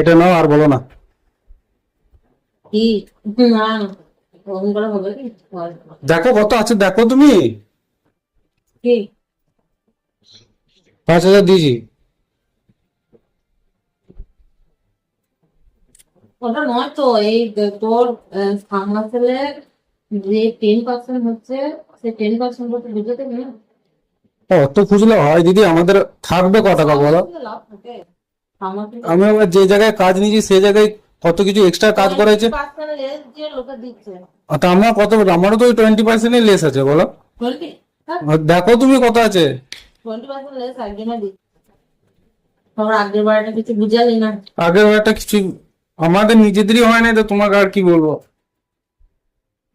এটা নাও আর বলো না। দেখো কত আছে দেখো তুমি। পাঁচ হাজার দিয়েছি। ওটা নয় তো এই তোর ছেলের যে টেন পার্সেন্ট হচ্ছে সেই টেন পার্সেন্ট করতে বুঝতে না? ও, অত খুঁজলে হয় দিদি আমাদের থাকবে কথা বলো? আমি আবার যে জায়গায় কাজ নিয়েছি সে জায়গায় কত কিছু এক্সট্রা কাজ করেছে 20% less যে লোকে দিচ্ছে। আর তা আমার কত আমারও তো টোয়েন্টি পার্সেন্টই লেস আছে বলো। দেখো তুমি কত আছে। পার্সেন্ট আগের বারটা কিছু আমাদের নিজেদেরই হয় না তো তোমাকে আর কি বলব?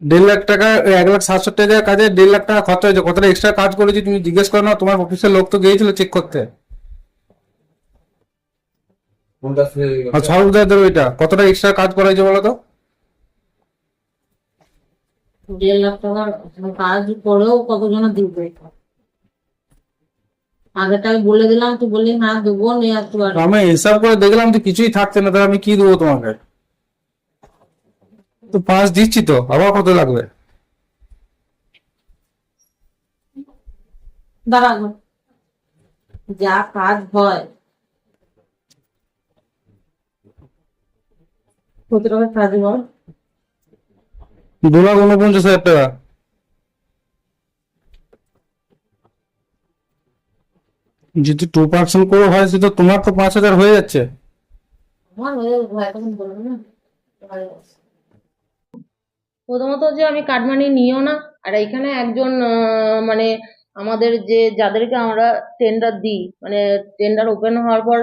দেড় লাখ টাকা এক লাখ সাতশো টাকা কাজে দেড় লাখ টাকা খরচা হয়েছে। কতটা এক্সট্রা কাজ করেছি তুমি জিজ্ঞেস করো না তোমার অফিসের লোক তো গিয়েছিল চেক করতে। আর ওইটা কতটা এক্সট্রা কাজ করা হয়েছে বলো তো? দেড় লাখ টাকার কাজ করেও কতজনে দিবে? আগেরটাকে বলে দিলাম তুই বললি না দেবো নিয়ে আসতে পারব আমি হিসাব করে দেখলাম তো কিছুই থাকছে না তাহলে আমি কি দেবো তোমাকে? তো পাঁচ দিচ্ছি তো আবার কত লাগবে? দাঁড়াবো যা কাজ হয় কত টাকা কাজ বল দু লাখ উনপঞ্চাশ হাজার টাকা। যদি টু পার্সেন্ট করে হয় সেটা তোমার তো পাঁচ হাজার হয়ে যাচ্ছে। প্রথমত যে আমি কাটমানি নিও না আর এখানে একজন মানে আমাদের যে যাদেরকে আমরা টেন্ডার দিই মানে টেন্ডার ওপেন হওয়ার পর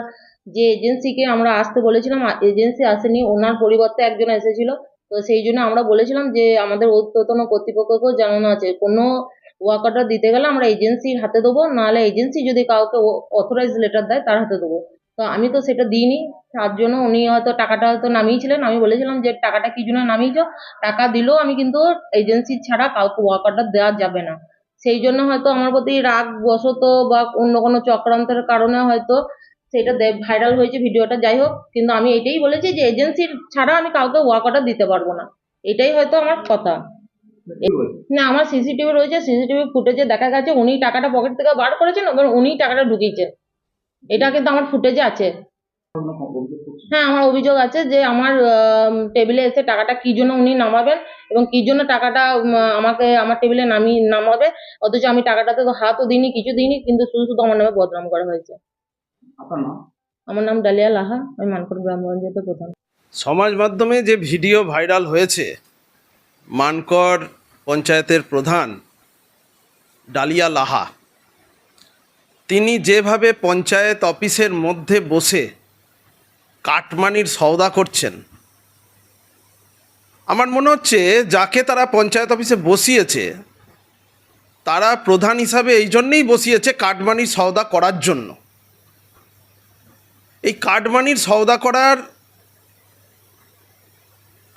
যে এজেন্সিকে আমরা আসতে বলেছিলাম এজেন্সি আসেনি, ওনার পরিবর্তে একজন এসেছিল। তো সেই জন্য আমরা বলেছিলাম যে আমাদের ঊর্ধ্বতন কর্তৃপক্ষকেও জানানো আছে, কোনো ওয়ার্ক অর্ডার দিতে গেলে আমরা এজেন্সির হাতে দেবো, নাহলে এজেন্সি যদি কাউকে অথরাইজ লেটার দেয়, তার হাতে দেবো। তো আমি তো সেটা দিইনি, তার জন্য উনি হয়তো টাকাটা হয়তো নামিয়েছিলেন। আমি বলেছিলাম যে টাকাটা কি জন্য নামিয়েছো? টাকা দিলেও আমি কিন্তু এজেন্সি ছাড়া কাউকে ওয়ার্ক অর্ডার দেওয়া যাবে না। সেই জন্য হয়তো আমার প্রতি রাগ বশত বা অন্য কোনো চক্রান্তের কারণে হয়তো সেটা ভাইরাল হয়েছে ভিডিওটা, যাই হোক, কিন্তু আমি এটাই বলেছি যে এজেন্সির ছাড়া আমি কাউকে ওয়ার্ক অর্ডার দিতে পারব না। এটাই হয়তো আমার কথা। না, আমার সিসিটিভি রয়েছে সিসিটিভি ফুটেজে দেখা গেছে, উনি টাকাটা পকেট থেকে বার করেছেন এবং উনি টাকাটা ঢুকিয়েছেন। এটা কিন্তু আমার ফুটেজে আছে। হ্যাঁ আমার অভিযোগ আছে যে আমার টেবিলে এসে টাকাটা কি জন্য উনি নামাবেন এবং কি জন্য টাকাটা আমাকে, আমার টেবিলে নামিয়ে নামাবে। অথচ আমি টাকাটাতে তো হাতও দিইনি, কিছু দিইনি, কিন্তু শুধু শুধু আমার নামে বদনাম করা হয়েছে। আমার নাম ডালিয়া লাহা, আমি মানকর গ্রাম পঞ্চায়েতের প্রধান। সমাজ মাধ্যমে যে ভিডিও ভাইরাল হয়েছে মানকড় পঞ্চায়েতের প্রধান ডালিয়া লাহা, তিনি যেভাবে পঞ্চায়েত অফিসের মধ্যে বসে কাটমানির সওদা করছেন, আমার মনে হচ্ছে যাকে তারা পঞ্চায়েত অফিসে বসিয়েছে, তারা প্রধান হিসাবে এই জন্যেই বসিয়েছে কাটমানির সওদা করার জন্য। এই কাটমানির সওদা করার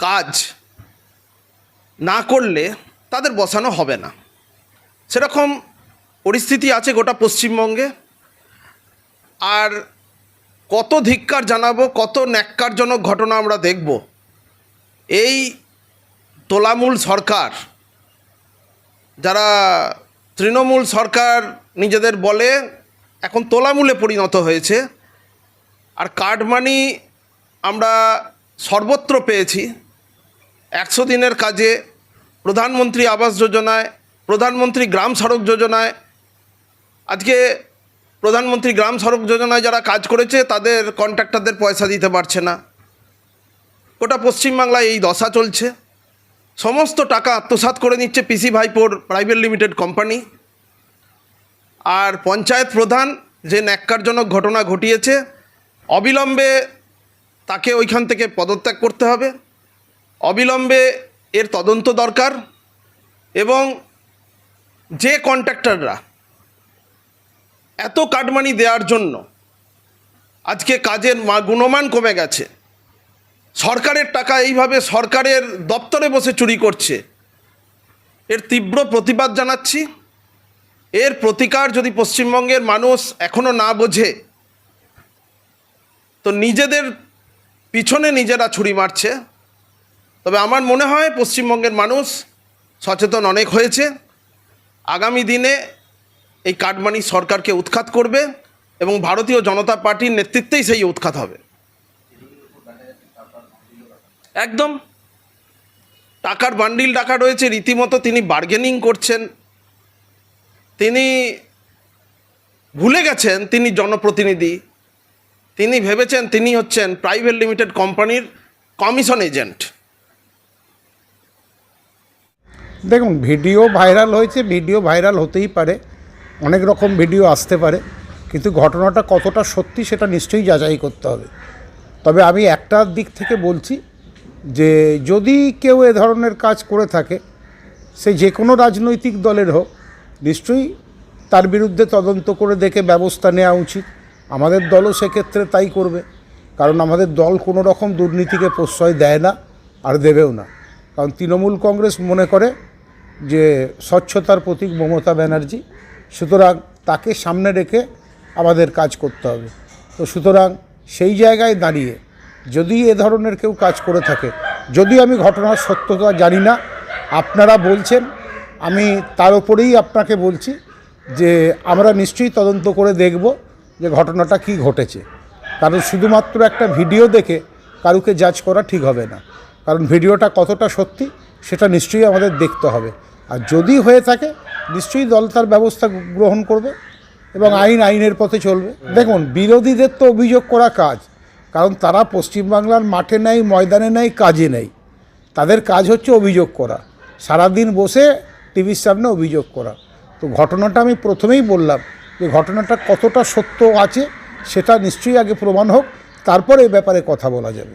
কাজ না করলে তাদের বসানো হবে না। সেরকম পরিস্থিতি আছে গোটা পশ্চিমবঙ্গে। আর কত ধিক্কার জানাব, কত ন্যাক্কারজনক ঘটনা আমরা দেখব। এই তোলামূল সরকার, যারা তৃণমূল সরকার নিজেদের বলে এখন তোলামূলে পরিণত হয়েছে আর কার্ড মানি আমরা সর্বত্র পেয়েছি। একশো দিনের কাজে প্রধানমন্ত্রী আবাস যোজনায়, প্রধানমন্ত্রী গ্রাম সড়ক যোজনায়, আজকে প্রধানমন্ত্রী গ্রাম সড়ক যোজনায় যারা কাজ করেছে, তাদের কন্ট্রাক্টরদের পয়সা দিতে পারছে না। গোটা পশ্চিমবাংলায় এই দশা চলছে। সমস্ত টাকা আত্মসাৎ করে নিচ্ছে পিসি ভাইপোর প্রাইভেট লিমিটেড কোম্পানি আর পঞ্চায়েত প্রধান যে ন্যাক্কারজনক ঘটনা ঘটিয়েছে অবিলম্বে তাকে ওইখান থেকে পদত্যাগ করতে হবে। অবিলম্বে এর তদন্ত দরকার এবং যে কন্ট্রাক্টররা এত কাটমানি দেওয়ার জন্য আজকে কাজের গুণমান কমে গেছে, সরকারের টাকা এইভাবে সরকারের দপ্তরে বসে চুরি করছে, এর তীব্র প্রতিবাদ জানাচ্ছি। এর প্রতিকার যদি পশ্চিমবঙ্গের মানুষ এখনও না বোঝে তো নিজেদের পিছনে নিজেরা ছুরি মারছে। তবে আমার মনে হয় পশ্চিমবঙ্গের মানুষ সচেতন অনেক হয়েছে। আগামী দিনে এই কাটমানি সরকারকে উৎখাত করবে এবং ভারতীয় জনতা পার্টির নেতৃত্বেই সেই উৎখাত হবে। একদম। টাকার বান্ডিল ডাকা রয়েছে, রীতিমতো তিনি বার্গেনিং করছেন। তিনি ভুলে গেছেন, তিনি জনপ্রতিনিধি। তিনি ভেবেছেন তিনি হচ্ছেন প্রাইভেট লিমিটেড কোম্পানির কমিশন এজেন্ট দেখুন ভিডিও ভাইরাল হয়েছে ভিডিও ভাইরাল হতেই পারে, অনেক রকম ভিডিও আসতে পারে, কিন্তু ঘটনাটা কতটা সত্যি সেটা নিশ্চয়ই যাচাই করতে হবে। তবে আমি একটা দিক থেকে বলছি যে, যদি কেউ এ ধরনের কাজ করে থাকে, সে যে কোনো রাজনৈতিক দলের হোক, নিশ্চয়ই তার বিরুদ্ধে তদন্ত করে দেখে ব্যবস্থা নেওয়া উচিত। আমাদের দলও সেক্ষেত্রে তাই করবে। কারণ আমাদের দল কোনো রকম দুর্নীতিকে প্রশ্রয় দেয় না আর দেবেও না। কারণ তৃণমূল কংগ্রেস মনে করে যে স্বচ্ছতার প্রতীক মমতা ব্যানার্জি, সুতরাং তাকে সামনে রেখে আমাদের কাজ করতে হবে। তো সুতরাং সেই জায়গায় দাঁড়িয়ে যদি এ ধরনের কেউ কাজ করে থাকে যদিও আমি ঘটনার সত্যতা জানি না, আপনারা বলছেন, আমি তার উপরেই আপনাকে বলছি যে আমরা নিশ্চয়ই তদন্ত করে দেখব যে ঘটনাটা কি ঘটেছে। কারণ শুধুমাত্র একটা ভিডিও দেখে কারুকে জাজ করা ঠিক হবে না। কারণ ভিডিওটা কতটা সত্যি, সেটা নিশ্চয়ই আমাদের দেখতে হবে। আর যদি হয়ে থাকে, নিশ্চয়ই দল তার ব্যবস্থা গ্রহণ করবে এবং আইন আইনের পথে চলবে। দেখুন, বিরোধীদের তো অভিযোগ করা কাজ। কারণ তারা পশ্চিমবাংলার মাঠে নেই, ময়দানে নেই, কাজে নেই। তাদের কাজ হচ্ছে অভিযোগ করা। সারাদিন বসে টিভির সামনে অভিযোগ করা। তো ঘটনাটা আমি প্রথমেই বললাম যে ঘটনাটা কতটা সত্য আছে, সেটা নিশ্চয়ই আগে প্রমাণ হোক, তারপরে এই ব্যাপারে কথা বলা যাবে।